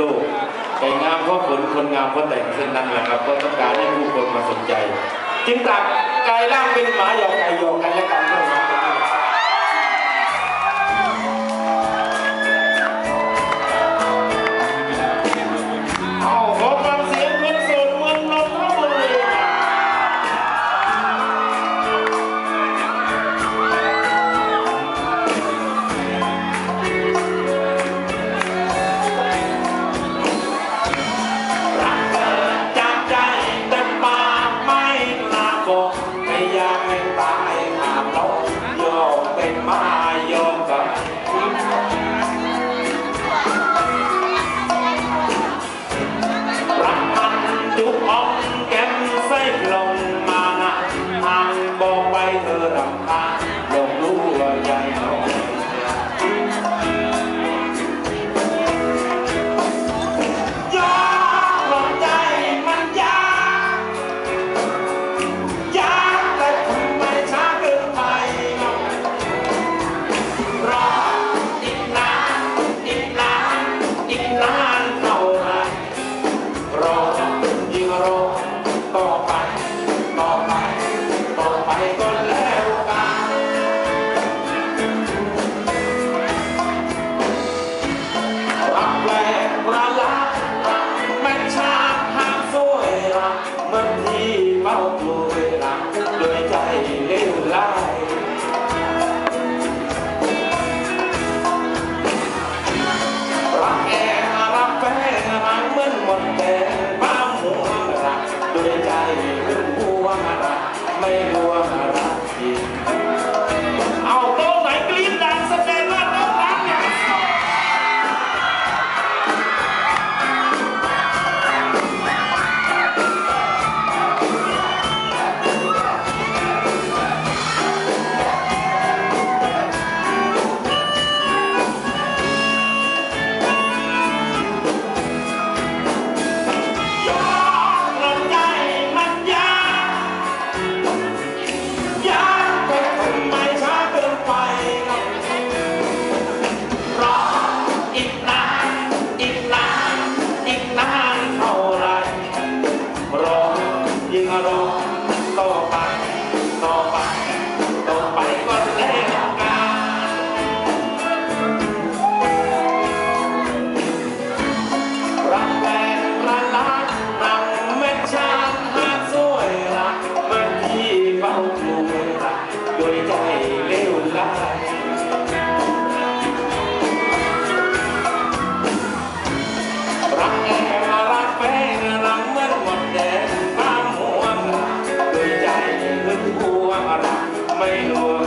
โลก แต่งามเพราะผลคนงามเพราะแต่งเช่นนั้นแหละครับก็ต้องการให้ผู้คนมาสนใจ จึงตักกายร่างเป็นหมาหยอกไก่หยอกกันและกันเพื่อ ไม่อยากให้ตายหากลงยอมเป็นมา may Lord.